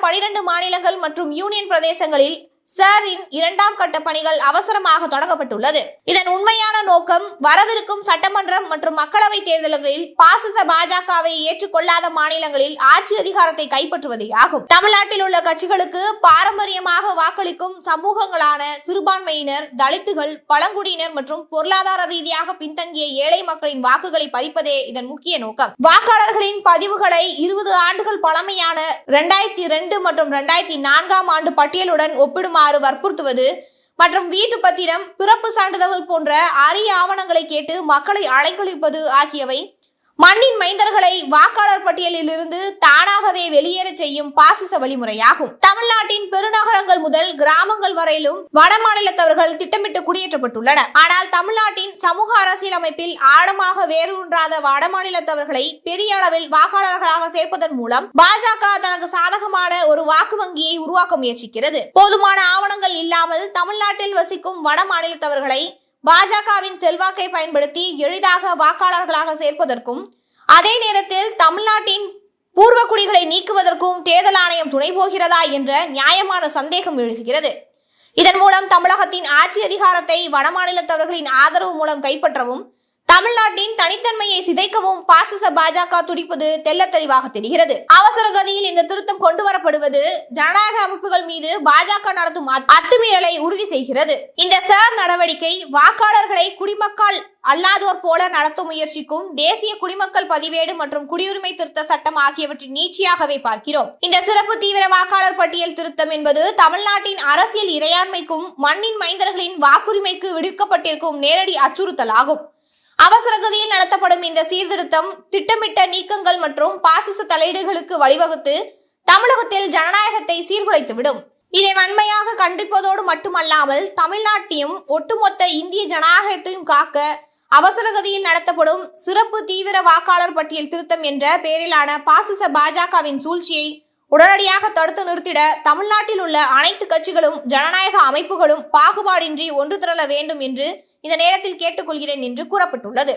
பனிரெண்டு மாநிலங்கள் மற்றும் யூனியன் பிரதேசங்களில் சாரின் இரண்டாம் கட்ட பணிகள் அவசரமாக தொடங்கப்பட்டுள்ளது. இதன் உண்மையான நோக்கம் வரவிருக்கும் சட்டமன்றம் மற்றும் மக்களவை தேர்தல்களில் பாசிச பாஜகவை ஏற்றுக்கொள்ளாத மாநிலங்களில் ஆட்சி அதிகாரத்தை கைப்பற்றுவதே ஆகும். தமிழ்நாட்டில் உள்ள கட்சிகளுக்கு பாரம்பரியமாக வாக்களிக்கும் சமூகங்களான சிறுபான்மையினர் தலித்துகள் பழங்குடியினர் மற்றும் பொருளாதார ரீதியாக பின்தங்கிய ஏழை மக்களின் வாக்குகளை பறிப்பதே இதன் முக்கிய நோக்கம். வாக்காளர்களின் பதிவுகளை இருபது ஆண்டுகள் பழமையான இரண்டாயிரத்தி இரண்டு மற்றும் இரண்டாயிரத்தி நான்காம் ஆண்டு பட்டியலுடன் ஒப்பிடுமாறு வற்புறுத்துவது மற்றும் வீட்டு பத்திரம் பிறப்பு சான்றிதழ்கள் போன்ற அரிய ஆவணங்களை கேட்டு மக்களை அலைக்கழிப்பது ஆகியவை மண்ணின் மைந்தர்களை வாக்காளர் பட்டியலில் இருந்து தானாகவே வெளியேறச் செய்யும் பாசிச வழிமுறையாகும். தமிழ்நாட்டின் பெருநகரங்கள் முதல் கிராமங்கள் வரையிலும் வடமாநிலத்தவர்கள் திட்டமிட்டு குடியேற்றப்பட்டுள்ளனர். ஆனால் தமிழ்நாட்டின் சமூக அரசியல் அமைப்பில் ஆழமாக வேரூன்றாத வடமாநிலத்தவர்களை பெரிய அளவில் வாக்காளர்களாக சேர்ப்பதன் மூலம் பாஜக தனக்கு சாதகமான ஒரு வாக்கு வங்கியை உருவாக்க முயற்சிக்கிறது. போதுமான ஆவணங்கள் இல்லாமல் தமிழ்நாட்டில் வசிக்கும் வட மாநிலத்தவர்களை பாஜகவின் செல்வாக்கை பயன்படுத்தி எளிதாக வாக்காளர்களாக சேர்ப்பதற்கும் அதே நேரத்தில் தமிழ்நாட்டின் பூர்வ குடிகளை நீக்குவதற்கும் தேர்தல் ஆணையம் துணை போகிறதா என்ற நியாயமான சந்தேகம் எழுகிறது. இதன் மூலம் தமிழகத்தின் ஆட்சி அதிகாரத்தை வடமாநிலத்தவர்களின் ஆதரவு மூலம் கைப்பற்றவும் தமிழ்நாட்டின் தனித்தன்மையை சிதைக்கவும் பாசிச பாஜக துடிப்பது தெல்ல தெளிவாக தெரிகிறது. அவசர கதியில் இந்த திருத்தம் கொண்டு வரப்படுவது ஜனநாயக அமைப்புகள் மீது பாஜக நடத்தும் அத்- அத்துமீறலை உறுதி செய்கிறது. இந்த சார் நடவடிக்கை வாக்காளர்களை குடிமக்கள் அல்லாதோர் போல நடத்த முயற்சிக்கும் தேசிய குடிமக்கள் பதிவேடு மற்றும் குடியுரிமை திருத்த சட்டம் ஆகியவற்றின் நீட்சியாகவே பார்க்கிறோம். இந்த சிறப்பு தீவிர வாக்காளர் பட்டியல் திருத்தம் என்பது தமிழ்நாட்டின் அரசியல் இறையாண்மைக்கும் மண்ணின் மைந்தர்களின் வாக்குரிமைக்கு விடுக்கப்பட்டிருக்கும் நேரடி அச்சுறுத்தலாகும். ஆகும் அவசரகதியில் நடத்தப்படும் இந்த சீர்திருத்தம் திட்டமிட்ட நீக்கங்கள் மற்றும் பாசிச தலையீடுகளுக்கு வழிவகுத்து தமிழகத்தில் ஜனநாயகத்தை சீர்குலைத்துவிடும். இதை வன்மையாக கண்டிப்பதோடு மட்டுமல்லாமல் தமிழ்நாட்டையும் ஒட்டுமொத்த இந்திய ஜனநாயகத்தையும் காக்க அவசரகதியில் நடத்தப்படும் சிறப்பு தீவிர வாக்காளர் பட்டியல் திருத்தம் என்ற பெயரிலான பாசிச பாஜகவின் சூழ்ச்சியை உடனடியாக தடுத்து நிறுத்திட தமிழ்நாட்டில் உள்ள அனைத்து கட்சிகளும் ஜனநாயக அமைப்புகளும் பாகுபாடின்றி ஒன்று திரள வேண்டும் என்று இந்த நேரத்தில் கேட்டுக்கொள்கிறேன் என்று கூறப்பட்டுள்ளது.